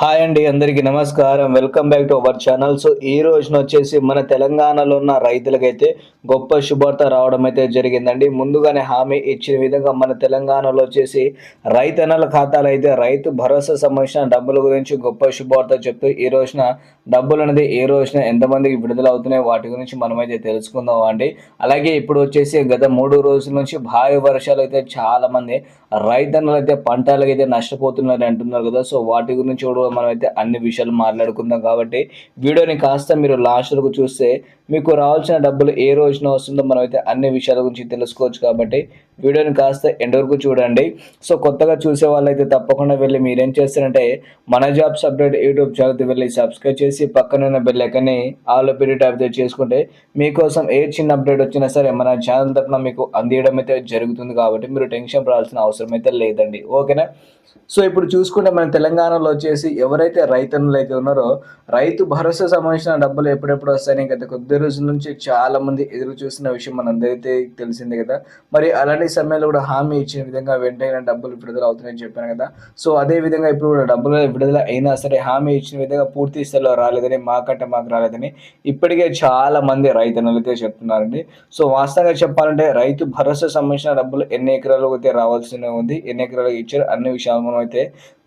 Hi అండి అందరికీ నమస్కారం. Welcome back to our channel. So ఈ రోజున వచ్చేసి మన తెలంగాణలో ఉన్న రైతులకైతే గొప్ప శుభార్త రావడం అయితే జరిగిందండి. ముందుగానే హామీ ఇచ్చిన విధంగా మన తెలంగాణలో వచ్చేసి రైతన్నల ఖాతాలు అయితే రైతు భరోసా సంబంధించిన డబ్బుల గురించి గొప్ప శుభార్త చెప్తూ ఈ రోజున డబ్బులు అనేది ఏ రోజున ఎంతమందికి విడుదల అవుతున్నాయి వాటి గురించి మనమైతే తెలుసుకుందాం అండి. అలాగే ఇప్పుడు వచ్చేసి గత మూడు రోజుల నుంచి భారీ వర్షాలు అయితే చాలా మంది రైతన్నలు అయితే పంటలకైతే అయితే నష్టపోతున్నారు అంటున్నారు కదా. సో వాటి గురించి కూడా మనం అయితే అన్ని విషయాలు మాట్లాడుకుందాం కాబట్టి వీడియోని కాస్త మీరు లాస్ట్ వరకు చూస్తే మీకు రావాల్సిన డబ్బులు ఏ రోజున వస్తుందో మనం అయితే అన్ని విషయాల గురించి తెలుసుకోవచ్చు కాబట్టి వీడియోని కాస్త ఎండ్ వరకు చూడండి. సో కొత్తగా చూసే వాళ్ళైతే తప్పకుండా వెళ్ళి మీరేం చేస్తారంటే మన జాబ్స్ అప్డేట్ యూట్యూబ్ ఛానల్కి వెళ్ళి సబ్స్క్రైబ్ చేసి పక్కనున్న బెల్ ఐకన్ని ఆల్ పీరియడ్ ట్యాప్ చేసుకుంటే మీకోసం ఏ చిన్న అప్డేట్ వచ్చినా సరే మన ఛానల్ తరఫున మీకు అందియడం అయితే జరుగుతుంది కాబట్టి మీరు టెన్షన్ పడాల్సిన అవసరం అయితే లేదండి. ఓకేనా? సో ఇప్పుడు చూసుకుంటే మన తెలంగాణలో వచ్చేసి ఎవరైతే రైతన్నులు అయితే ఉన్నారో రైతు భరోసా సంబంధించిన డబ్బులు ఎప్పుడెప్పుడు వస్తాయని గత కొద్ది రోజుల నుంచి చాలా మంది ఎదురు చూస్తున్న విషయం మనందరికీ తెలిసిందే కదా. మరి అలాంటి సమయంలో కూడా హామీ ఇచ్చిన విధంగా వెంటనే డబ్బులు విడుదల అవుతున్నాయని చెప్పాను కదా. సో అదే విధంగా ఇప్పుడు కూడా డబ్బులు విడుదల అయినా సరే హామీ ఇచ్చిన విధంగా పూర్తి స్థాయిలో రాలేదని మాకంటే మాకు రాలేదని ఇప్పటికే చాలా మంది రైతన్నులు చెప్తున్నారండి. సో వాస్తవంగా చెప్పాలంటే రైతు భరోసా సంబంధించిన డబ్బులు ఎన్ని ఎకరాలు అయితే రావాల్సి ఉంది ఎన్ని ఎకరాలు ఇచ్చారు అన్ని విషయాలు మనం అయితే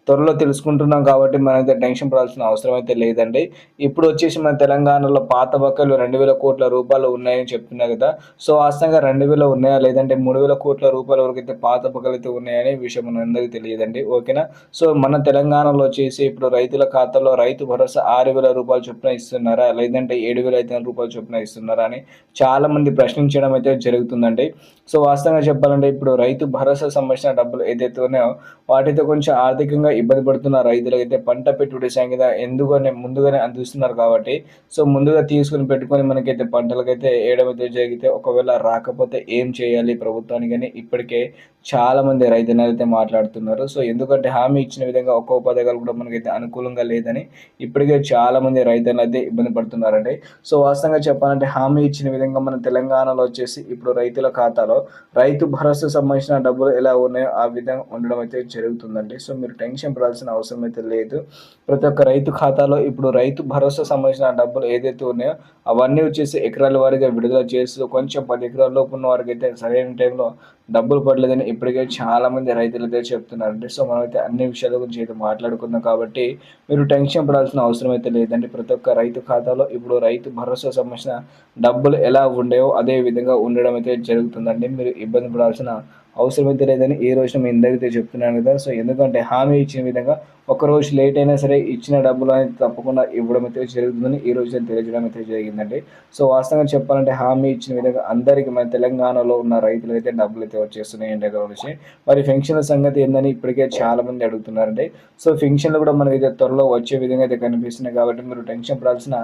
త్వరలో తెలుసుకుంటున్నాం కాబట్టి మనమైతే టెన్షన్ పడాల్సిన అవసరం అయితే లేదండి. ఇప్పుడు వచ్చేసి మన తెలంగాణలో పాత బకాయిలు రెండు వేల కోట్ల రూపాయలు ఉన్నాయని చెప్తున్నా కదా. సో వాస్తవంగా రెండు వేల ఉన్నాయా లేదంటే మూడు వేల కోట్ల రూపాయల వరకు అయితే పాత బకాయిలు అయితే ఉన్నాయని విషయం మన అందరికీ తెలియదండి. ఓకేనా? సో మన తెలంగాణలో వచ్చేసి ఇప్పుడు రైతుల ఖాతాలో రైతు భరోసా ఆరు వేల రూపాయలు చొప్పున ఇస్తున్నారా? లేదంటే ఏడు వేల ఐదు వందల రూపాయలు చొప్పున ఇస్తున్నారా అని చాలా మంది ప్రశ్నించడం అయితే జరుగుతుందండి. సో వాస్తవంగా చెప్పాలంటే ఇప్పుడు రైతు భరోసా సంబంధించిన డబ్బులు ఏదైతే ఉన్నాయో వాటితో కొంచెం ఆర్థికంగా ఇబ్బంది పడుతున్న రైతులకైతే పంట పెట్టుబడి సంగీత ఎందుకనే ముందుగానే అందిస్తున్నారు కాబట్టి సో ముందుగా తీసుకుని పెట్టుకొని మనకైతే పంటలకైతే వేయడం అయితే జరిగితే ఒకవేళ రాకపోతే ఏం చేయాలి ప్రభుత్వానికి అని ఇప్పటికే చాలా మంది రైతులు అయితే మాట్లాడుతున్నారు. సో ఎందుకంటే హామీ ఇచ్చిన విధంగా ఒక్కో పథకాలు కూడా మనకైతే అనుకూలంగా లేదని ఇప్పటికే చాలా మంది రైతులు అయితే ఇబ్బంది పడుతున్నారండి. సో వాస్తవంగా చెప్పాలంటే హామీ ఇచ్చిన విధంగా మన తెలంగాణలో వచ్చేసి ఇప్పుడు రైతుల ఖాతాలో రైతు భరోసా సంబంధించిన డబ్బులు ఎలా ఉన్నాయో ఆ విధంగా ఉండడం అయితే జరుగుతుందండి. సో మీరు టెన్షన్ పడాల్సిన అవసరం అయితే లేదు. ప్రతి ఒక్క రైతు ఖాతాలో ఇప్పుడు రైతు భరోసా సంబంధించిన డబ్బులు ఏదైతే ఉన్నాయో అవన్నీ వచ్చేసి ఎకరాల వారీగా విడుదల చేస్తూ కొంచెం పది ఎకరాల లోపు ఉన్న వారికి అయితే సరైన టైంలో డబ్బులు పడలేదని ఇప్పటికే చాలా మంది రైతులు అయితే చెప్తున్నారండి. సో మనమైతే అన్ని విషయాల గురించి అయితే మాట్లాడుకుందాం కాబట్టి మీరు టెన్షన్ పడాల్సిన అవసరం అయితే లేదండి. ప్రతి ఒక్క రైతు ఖాతాలో ఇప్పుడు రైతు భరోసా సంబంధించిన డబ్బులు ఎలా ఉండేవో అదే విధంగా ఉండడం అయితే జరుగుతుందండి. మీరు ఇబ్బంది పడాల్సిన అవసరం అయితే లేదని ఈ రోజున మీ ఇందరికీ చెప్తున్నాను కదా. సో ఎందుకంటే హామీ ఇచ్చిన విధంగా ఒక రోజు లేట్ అయినా సరే ఇచ్చిన డబ్బులు అనేది తప్పకుండా ఇవ్వడం అయితే జరుగుతుందని ఈ రోజు తెలియజేయడం అయితే జరిగిందండి. సో వాస్తవంగా చెప్పాలంటే హామీ ఇచ్చిన విధంగా అందరికీ మన తెలంగాణలో ఉన్న రైతులు అయితే డబ్బులు అయితే వచ్చేస్తున్నాయి అండి నుంచి మరి ఫెన్షన్ల సంగతి ఏందని ఇప్పటికే చాలా మంది అడుగుతున్నారండి. సో ఫెన్షన్లు కూడా మనకి త్వరలో వచ్చే విధంగా అయితే కనిపిస్తున్నాయి కాబట్టి మీరు టెన్షన్ పడాల్సిన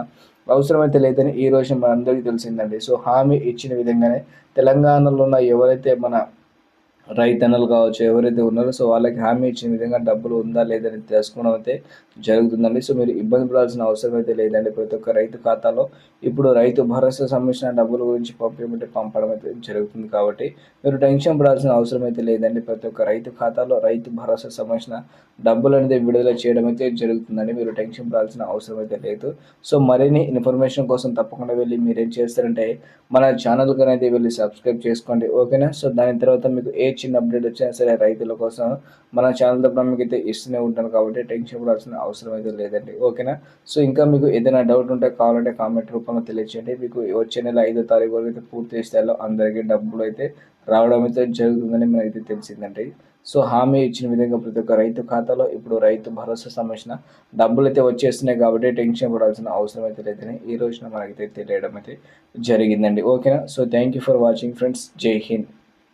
అవసరం అయితే లేదని ఈ రోజు మన అందరికీ తెలిసిందండి. సో హామీ ఇచ్చిన విధంగానే తెలంగాణలో ఉన్న ఎవరైతే మన రైతన్నలు కావచ్చు ఎవరైతే ఉన్నారో సో వాళ్ళకి హామీ ఇచ్చిన విధంగా డబ్బులు ఉందా లేదని తెలుసుకోవడం అయితే జరుగుతుందండి. సో మీరు ఇబ్బంది పడాల్సిన అవసరం అయితే లేదండి ప్రతి ఒక్క రైతు ఖాతాలో. ఇప్పుడు రైతు భరోసా సంబంధించిన డబ్బుల గురించి పంపేమంటే పంపడం అయితే జరుగుతుంది కాబట్టి మీరు టెన్షన్ పడాల్సిన అవసరం అయితే లేదండి. ప్రతి ఒక్క రైతు ఖాతాలో రైతు భరోసా సంబంధించిన డబ్బులు అనేది విడుదల చేయడం అయితే జరుగుతుందండి. మీరు టెన్షన్ పడాల్సిన అవసరం అయితే లేదు. సో మరిన్ని ఇన్ఫర్మేషన్ కోసం తప్పకుండా వెళ్ళి మీరు ఏం చేస్తారంటే మన ఛానల్కి అనేది వెళ్ళి సబ్స్క్రైబ్ చేసుకోండి. ఓకేనా? సో దాని తర్వాత మీకు ఏ చిన్న అప్డేట్ వచ్చినా సరే రైతుల కోసం మన ఛానల్ తరపున మీకు అయితే ఇస్తూనే ఉంటాను కాబట్టి టెన్షన్ పడాల్సిన అవసరం అయితే లేదండి. ఓకేనా? సో ఇంకా మీకు ఏదైనా డౌట్ ఉంటే కావాలంటే కామెంట్ రూపంలో తెలియచేయండి. మీకు వచ్చే నెల ఐదో తారీఖు వరకు అయితే పూర్తి స్థాయిలో అందరికీ డబ్బులు అయితే రావడం అయితే జరుగుతుందని మనకైతే తెలిసిందండి. సో హామీ ఇచ్చిన విధంగా ప్రతి ఒక్క రైతు ఖాతాలో ఇప్పుడు రైతు భరోసా సంబంధించిన డబ్బులు అయితే వచ్చేస్తున్నాయి కాబట్టి టెన్షన్ పడాల్సిన అవసరం అయితే లేదని ఈ రోజున మనకైతే తెలియడం అయితే జరిగిందండి. ఓకేనా? So thank you for watching friends జై హింద్